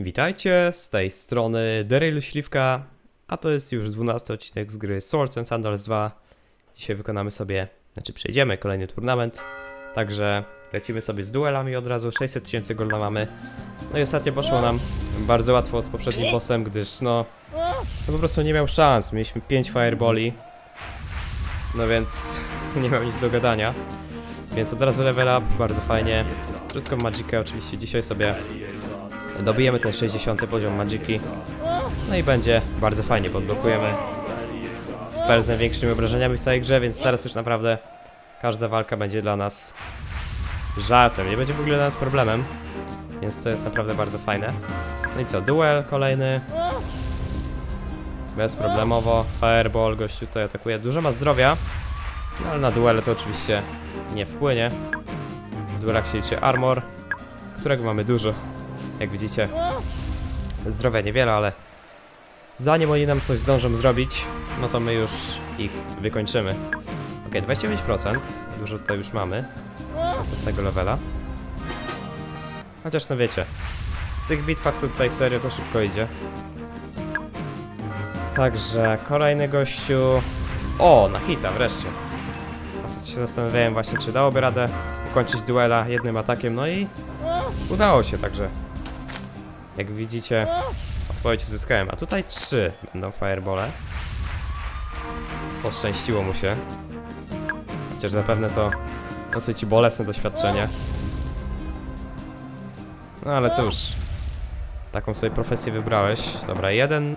Witajcie, z tej strony Daryl Śliwka, a to jest już 12 odcinek z gry Swords and Sandals 2. Dzisiaj wykonamy sobie, znaczy przejdziemy kolejny turnament, także lecimy sobie z duelami od razu, 600 tysięcy golda mamy. No i ostatnio poszło nam bardzo łatwo z poprzednim bossem, gdyż no, no po prostu nie miał szans, mieliśmy 5 fireboli, no więc nie miał nic do gadania. Więc od razu level up, bardzo fajnie. Wszystko w oczywiście dzisiaj sobie dobijemy ten 60 poziom Magiki. No i będzie bardzo fajnie, bo odblokujemy spell z największymi obrażeniami w całej grze, więc teraz już naprawdę każda walka będzie dla nas żartem, nie będzie w ogóle dla nas problemem. Więc to jest naprawdę bardzo fajne. No i co, duel kolejny. Bezproblemowo. Fireball, gościu tutaj atakuje. Dużo ma zdrowia. No ale na duele to oczywiście nie wpłynie. W duelach się liczy armor, którego mamy dużo. Jak widzicie, zdrowia niewiele, ale zanim oni nam coś zdążą zrobić, no to my już ich wykończymy. Ok, 29%. Dużo tutaj już mamy. Następnego levela. Chociaż no wiecie, w tych bitwach tutaj serio to szybko idzie. Także kolejny gościu. O, na hita wreszcie. Co się zastanawiałem właśnie, czy dałoby radę ukończyć duela jednym atakiem, no i udało się, także jak widzicie odpowiedź uzyskałem. A tutaj trzy będą firebole. Poszczęściło mu się. Chociaż zapewne to dosyć bolesne doświadczenie. No ale cóż. Taką sobie profesję wybrałeś. Dobra, jeden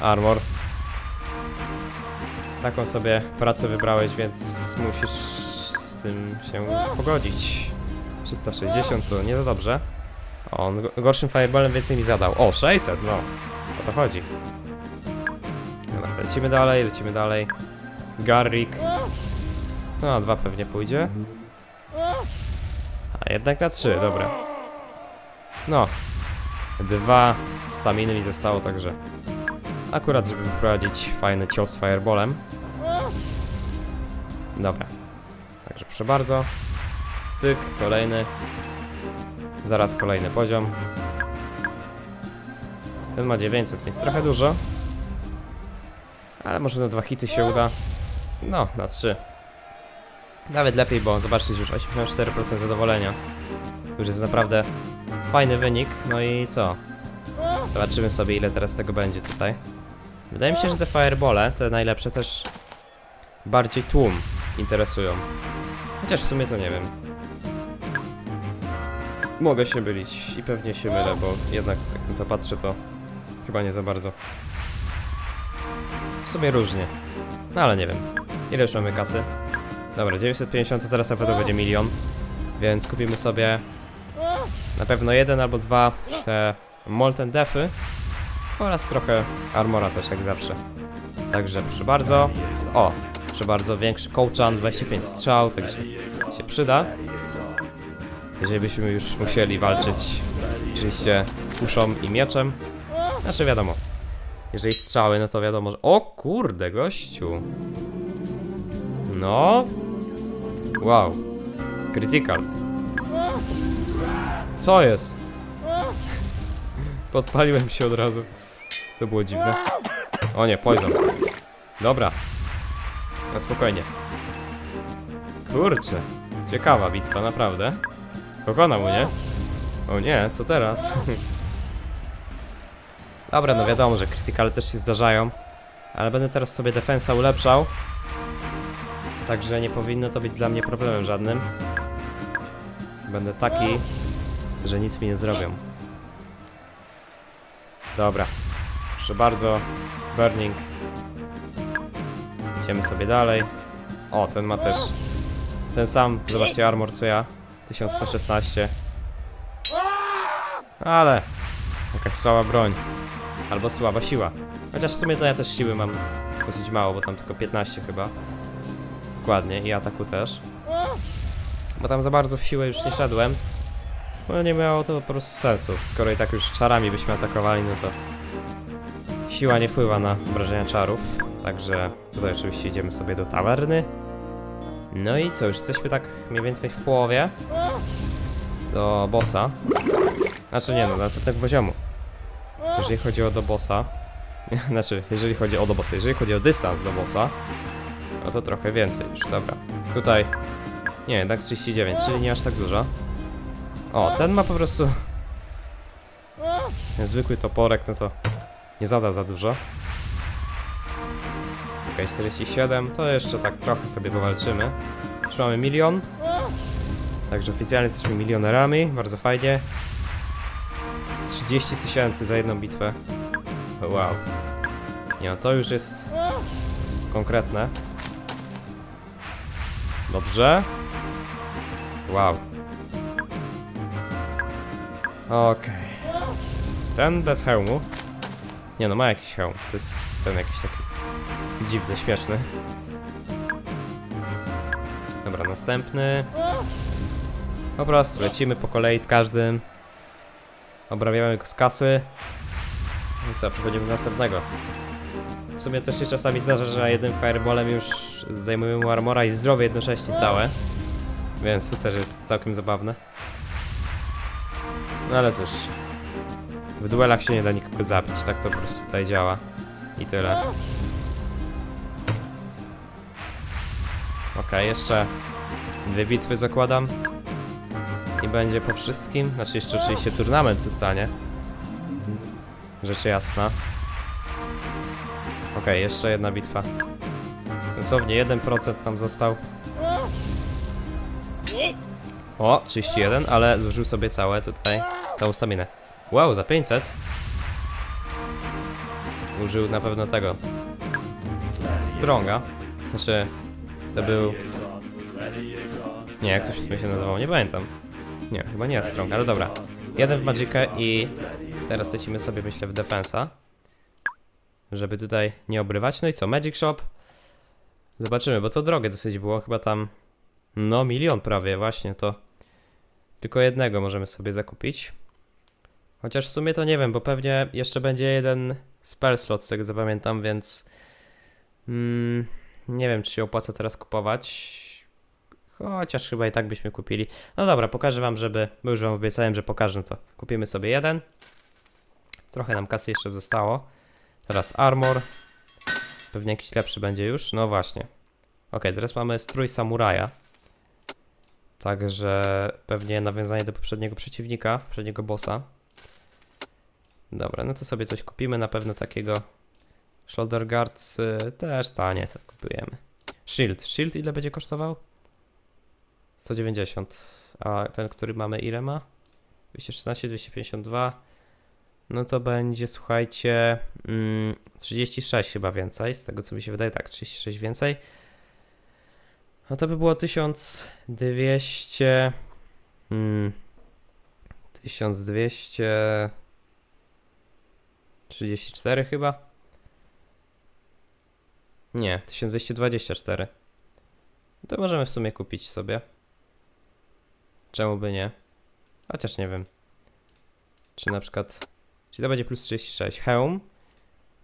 armor. Taką sobie pracę wybrałeś, więc musisz z tym się pogodzić. 360 to nie za dobrze. On go- gorszym fireballem więcej mi zadał. O, 600, no. O to chodzi. Dobra, lecimy dalej, lecimy dalej. Garrick. No, dwa pewnie pójdzie. A jednak na trzy, dobra. No. Dwa staminy mi zostało, także... Akurat, żeby wyprowadzić fajny cios fireballem. Dobra. Także proszę bardzo. Cyk, kolejny. Zaraz kolejny poziom. Ten ma 900, więc trochę dużo. Ale może na dwa hity się uda. No, na trzy. Nawet lepiej, bo zobaczcie już 84% zadowolenia. Już jest naprawdę fajny wynik. No i co? Zobaczymy sobie ile teraz tego będzie tutaj. Wydaje mi się, że te firebole, te najlepsze też bardziej tłum interesują. Chociaż w sumie to nie wiem. Mogę się mylić i pewnie się mylę, bo jednak jak na to patrzę, to chyba nie za bardzo. W sumie różnie. No ale nie wiem. Ile już mamy kasy? Dobra, 950 to teraz na pewno będzie milion. Więc kupimy sobie na pewno jeden albo dwa te Molten Defy oraz trochę armora też jak zawsze. Także proszę bardzo. O, proszę bardzo, większy kołczan, 25 strzał, także się przyda. Jeżeli byśmy już musieli walczyć oczywiście kuszą i mieczem. Znaczy wiadomo. Jeżeli strzały, no to wiadomo, że... O kurde, gościu. No. Wow. Critical. Co jest? Podpaliłem się od razu. To było dziwne. O nie, poison. Dobra. Na spokojnie. Kurczę. Ciekawa bitwa, naprawdę. Pokonał mnie. O nie, co teraz? Dobra, no wiadomo, że krytykale też się zdarzają. Ale będę teraz sobie defensa ulepszał. Także nie powinno to być dla mnie problemem żadnym. Będę taki, że nic mi nie zrobią. Dobra. Proszę bardzo. Burning. Idziemy sobie dalej. O, ten ma też ten sam, zobaczcie, armor co ja. 1116. Ale jakaś słaba broń. Albo słaba siła. Chociaż w sumie to ja też siły mam dosyć mało, bo tam tylko 15 chyba. Dokładnie i ataku też. Bo tam za bardzo w siłę już nie szedłem. Bo nie miało to po prostu sensu. Skoro i tak już czarami byśmy atakowali, no to siła nie wpływa na obrażenia czarów. Także tutaj oczywiście idziemy sobie do tawerny. No i co, już jesteśmy tak mniej więcej w połowie do bossa. Znaczy nie no, następnego poziomu. Jeżeli chodzi o do bossa. Znaczy, jeżeli chodzi o do bossa, jeżeli chodzi o dystans do bossa, no to trochę więcej już, dobra. Tutaj, nie jednak 39, czyli nie aż tak dużo. O, ten ma po prostu... Zwykły toporek, no to nie zada za dużo. Okej, 47, to jeszcze tak trochę sobie powalczymy. Już mamy milion. Także oficjalnie jesteśmy milionerami, bardzo fajnie. 30 tysięcy za jedną bitwę. Wow. Nie no, to już jest konkretne. Dobrze. Wow. Okej. Ten bez hełmu. Nie no, ma jakiś hełm. To jest ten jakiś taki dziwny, śmieszny. Dobra, następny. Po prostu lecimy po kolei z każdym. Obrabiamy go z kasy. I co, przechodzimy do następnego. W sumie też się czasami zdarza, że jednym fireballem już zajmujemy mu armora i zdrowie jednocześnie całe. Więc to też jest całkiem zabawne. No ale cóż. W duelach się nie da nikogo zabić, tak to po prostu tutaj działa. I tyle. Okej, jeszcze dwie bitwy zakładam. I będzie po wszystkim. Znaczy jeszcze oczywiście turnament zostanie. Rzecz jasna. Okej, jeszcze jedna bitwa. Dosłownie 1% nam został. O, 31, ale zużył sobie całe tutaj, całą staminę. Wow, za 500. Użył na pewno tego. Stronga. Znaczy, to był... Nie, jak coś w sumie się nazywało, nie pamiętam. Nie, chyba nie strong, ale dobra. Jeden w Magicę i teraz lecimy sobie, myślę, w Defensa. Żeby tutaj nie obrywać. No i co, Magic Shop? Zobaczymy, bo to drogie dosyć było, chyba tam... No, milion prawie, właśnie, to... Tylko jednego możemy sobie zakupić. Chociaż w sumie to nie wiem, bo pewnie jeszcze będzie jeden spell slot, z tego co pamiętam, więc... Mm, nie wiem, czy się opłaca teraz kupować. Chociaż chyba i tak byśmy kupili. No dobra, pokażę wam, żeby... Bo już wam obiecałem, że pokażę to. Kupimy sobie jeden. Trochę nam kasy jeszcze zostało. Teraz armor. Pewnie jakiś lepszy będzie już. No właśnie. Ok, teraz mamy strój samuraja. Także pewnie nawiązanie do poprzedniego przeciwnika, poprzedniego bossa. Dobra, no to sobie coś kupimy, na pewno takiego shoulder guards y, też tanie to kupujemy. Shield, shield ile będzie kosztował? 190, a ten, który mamy ile ma? 216, 252. No to będzie, słuchajcie, mm, 36 chyba więcej, z tego co mi się wydaje, tak, 36 więcej. No to by było 1200. Mm, 1234 chyba. Nie, 1224. To możemy w sumie kupić sobie. Czemu by nie? Chociaż nie wiem. Czy na przykład. Czyli to będzie plus 36. Hełm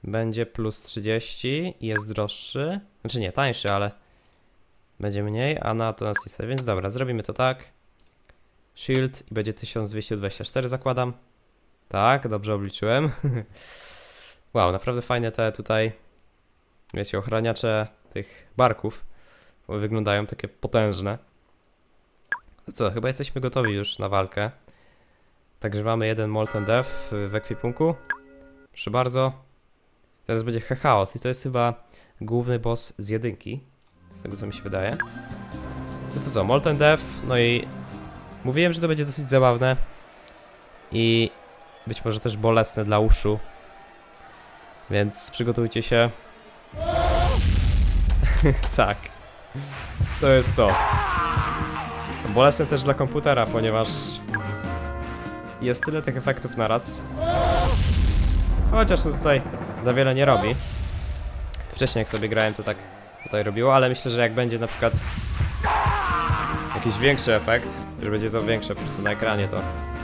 będzie plus 30 i jest droższy. Znaczy nie, tańszy, ale będzie mniej, a na to nas nie stać. Więc dobra, zrobimy to tak. Shield i będzie 1224 zakładam. Tak, dobrze obliczyłem. wow, naprawdę fajne te tutaj, wiecie, ochraniacze tych barków. Wyglądają takie potężne. No co, chyba jesteśmy gotowi już na walkę. Także mamy jeden Molten Death w ekwipunku. Proszę bardzo. Teraz będzie Chaos i to jest chyba główny boss z jedynki. Z tego co mi się wydaje. No to co, Molten Death, no i mówiłem, że to będzie dosyć zabawne. I być może też bolesne dla uszu. Więc przygotujcie się. tak. To jest to. Bolesne też dla komputera, ponieważ jest tyle tych efektów naraz. Chociaż to tutaj za wiele nie robi. Wcześniej jak sobie grałem to tak tutaj robiło, ale myślę, że jak będzie na przykład jakiś większy efekt, że będzie to większe po prostu na ekranie, to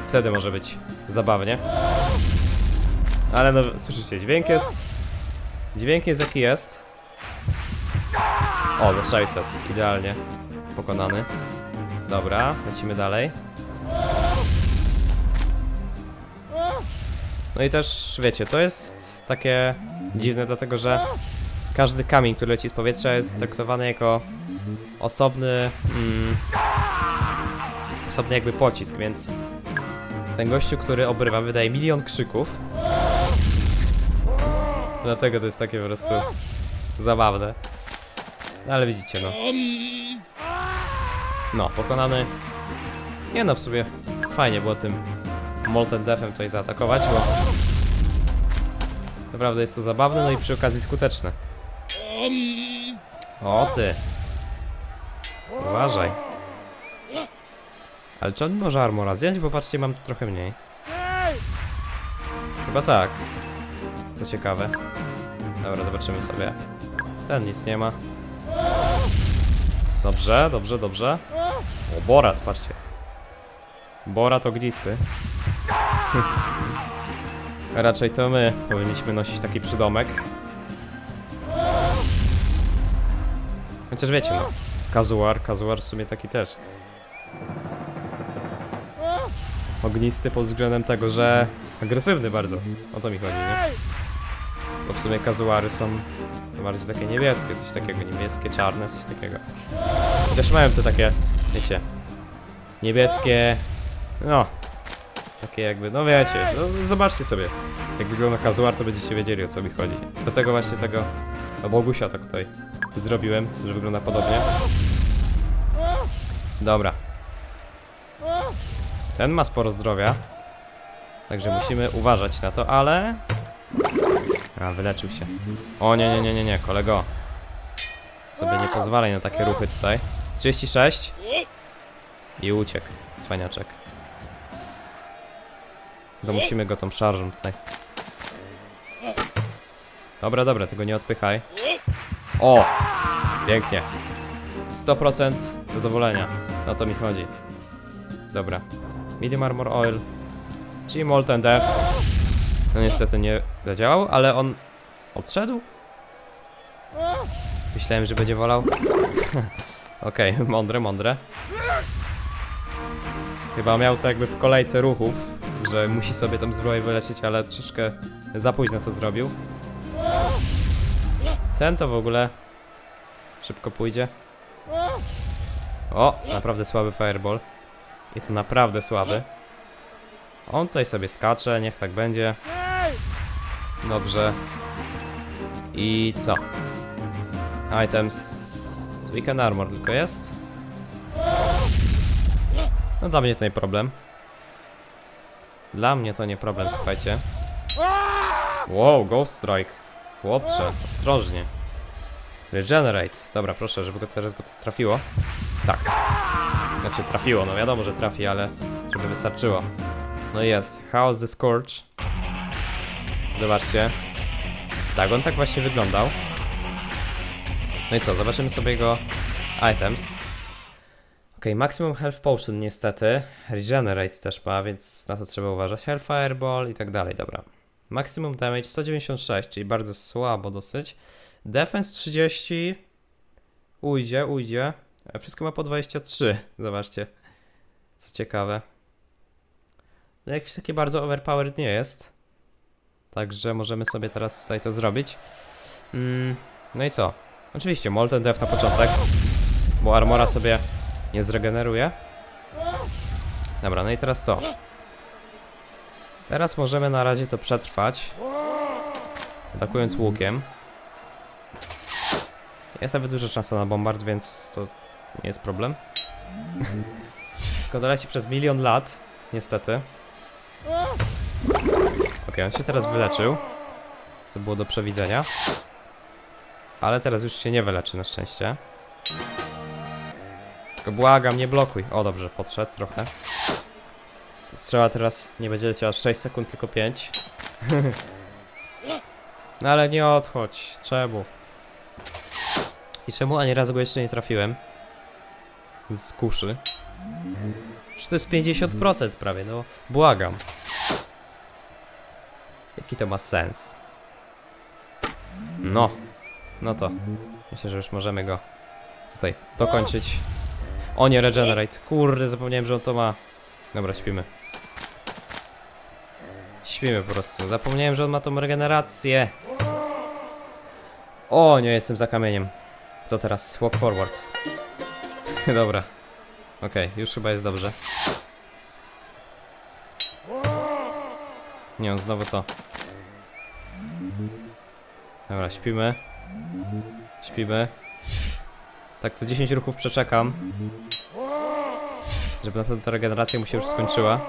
wtedy może być zabawnie. Ale no, słyszycie, dźwięk jest... Dźwięk jest jaki jest. O, za 600, idealnie pokonany. Dobra, lecimy dalej. No i też, wiecie, to jest takie dziwne, dlatego że każdy kamień, który leci z powietrza jest traktowany jako osobny, mm, osobny jakby pocisk, więc ten gościu, który obrywa, wydaje milion krzyków. Dlatego to jest takie po prostu zabawne. Ale widzicie, no. No, pokonany. Nie no, w sumie fajnie było tym Molten Deathem tutaj zaatakować, bo naprawdę jest to zabawne, no i przy okazji skuteczne. O ty! Uważaj. Ale czy on może armora zdjąć? Bo patrzcie, mam trochę mniej. Chyba tak. Co ciekawe. Dobra, zobaczymy sobie. Ten nic nie ma. Dobrze, dobrze, dobrze. O, Borat, patrzcie. Borat ognisty. Raczej to my powinniśmy nosić taki przydomek. Chociaż wiecie, no. Kazuar, kazuar w sumie taki też. Ognisty pod względem tego, że agresywny bardzo. O to mi chodzi, nie? Bo w sumie kazuary są bardziej takie niebieskie, coś takiego, niebieskie, czarne, coś takiego. Też mają te takie, wiecie, niebieskie, no, takie jakby, no wiecie, no, zobaczcie sobie, jak wygląda kazuar, to będziecie wiedzieli o co mi chodzi. Dlatego właśnie tego Bogusia tak tutaj zrobiłem, że wygląda podobnie. Dobra. Ten ma sporo zdrowia, także musimy uważać na to, ale... A, wyleczył się. O nie, nie, nie, nie, nie, kolego. Sobie nie pozwalaj na takie ruchy tutaj. 36. I uciekł, cwaniaczek. To musimy go tą szarżą tutaj. Dobra, dobra, tego nie odpychaj. O! Pięknie. 100% zadowolenia. O to mi chodzi. Dobra. Medium Armor Oil. Czyli Molten Death. No niestety nie zadziałał, ale on odszedł? Myślałem, że będzie wolał. Okej, mądre, mądre. Chyba miał to jakby w kolejce ruchów, że musi sobie tą zbroję wyleczyć, ale troszeczkę za późno to zrobił. Ten to w ogóle szybko pójdzie. O, naprawdę słaby fireball. I to naprawdę słaby. On tutaj sobie skacze, niech tak będzie. Dobrze. I co? Items... Weekend Armor tylko jest. No dla mnie to nie problem. Dla mnie to nie problem, słuchajcie. Wow, Ghost Strike. Chłopcze, ostrożnie. Regenerate. Dobra, proszę, żeby go teraz go trafiło. Tak. Znaczy trafiło, no wiadomo, że trafi, ale żeby wystarczyło. No jest. House the Scorch. Zobaczcie. Tak, on tak właśnie wyglądał. No i co, zobaczymy sobie jego items. Ok, maximum health potion niestety. Regenerate też ma, więc na to trzeba uważać. Health fireball i tak dalej, dobra. Maximum damage 196, czyli bardzo słabo dosyć. Defense 30. Ujdzie, ujdzie. Wszystko ma po 23, zobaczcie. Co ciekawe. No jakieś takie bardzo overpowered nie jest. Także możemy sobie teraz tutaj to zrobić. Mm, no i co? Oczywiście Molten Death na początek, bo armora sobie nie zregeneruje. Dobra, no i teraz co? Teraz możemy na razie to przetrwać. Atakując łukiem. Jest nawet duża szansa na bombard, więc to nie jest problem. Tylko doleci przez milion lat, niestety. Ok, on się teraz wyleczył. Co było do przewidzenia. Ale teraz już się nie wyleczy na szczęście. Tylko błagam, nie blokuj. O, dobrze, podszedł trochę. Strzała teraz nie będzie leciała 6 sekund, tylko 5. no ale nie odchodź. Czemu? I czemu ani razu go jeszcze nie trafiłem? Z kuszy. Przecież to jest 50% prawie, no. Błagam. Jaki to ma sens? No. No to. Myślę, że już możemy go tutaj dokończyć. O nie, regenerate. Kurde, zapomniałem, że on to ma. Dobra, śpimy. Śpimy po prostu. Zapomniałem, że on ma tą regenerację. O, nie jestem za kamieniem. Co teraz? Walk forward. Dobra. Okej, już chyba jest dobrze. Nie, on znowu to. Dobra, śpimy. Śpimy. Tak, to 10 ruchów przeczekam. Żeby na pewno ta regeneracja mu się już skończyła.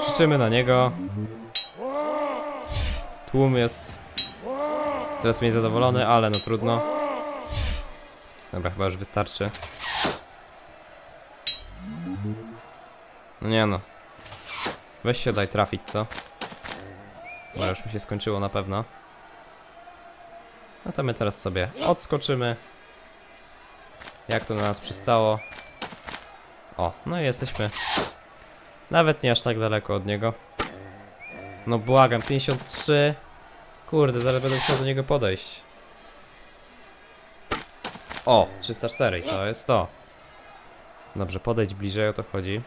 Krzyczymy na niego. Tłum jest coraz mniej zadowolony, ale no trudno. Dobra, chyba już wystarczy. No nie no. Weź się daj trafić, co? Bo już mi się skończyło na pewno. No to my teraz sobie odskoczymy. Jak to na nas przystało. O, no i jesteśmy nawet nie aż tak daleko od niego. No błagam, 53. Kurde, zaraz będę musiał do niego podejść. O, 304, to jest to. Dobrze, podejdź bliżej, o to chodzi.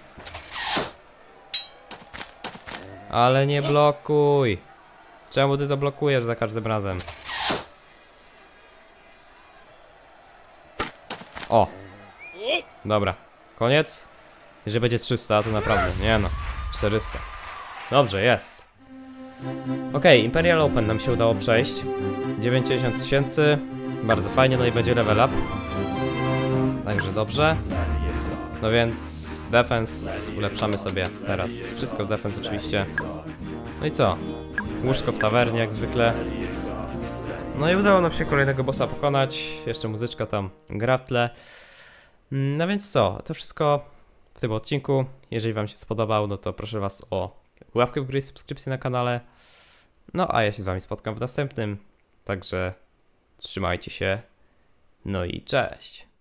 Ale nie blokuj! Czemu ty to blokujesz za każdym razem? O! Dobra, koniec? Jeżeli będzie 300, to naprawdę, nie no, 400. Dobrze, jest. Okej, Imperial Open nam się udało przejść. 90 tysięcy, bardzo fajnie, no i będzie level up. Także dobrze. No więc defense ulepszamy sobie teraz. Wszystko w defense oczywiście. No i co? Łóżko w tawernie jak zwykle. No i udało nam się kolejnego bossa pokonać. Jeszcze muzyczka tam gra w tle. Mm, No więc co? To wszystko w tym odcinku. Jeżeli Wam się spodobał, no to proszę Was o łapkę w górę i subskrypcję na kanale. No a ja się z Wami spotkam w następnym. Także trzymajcie się. No i cześć.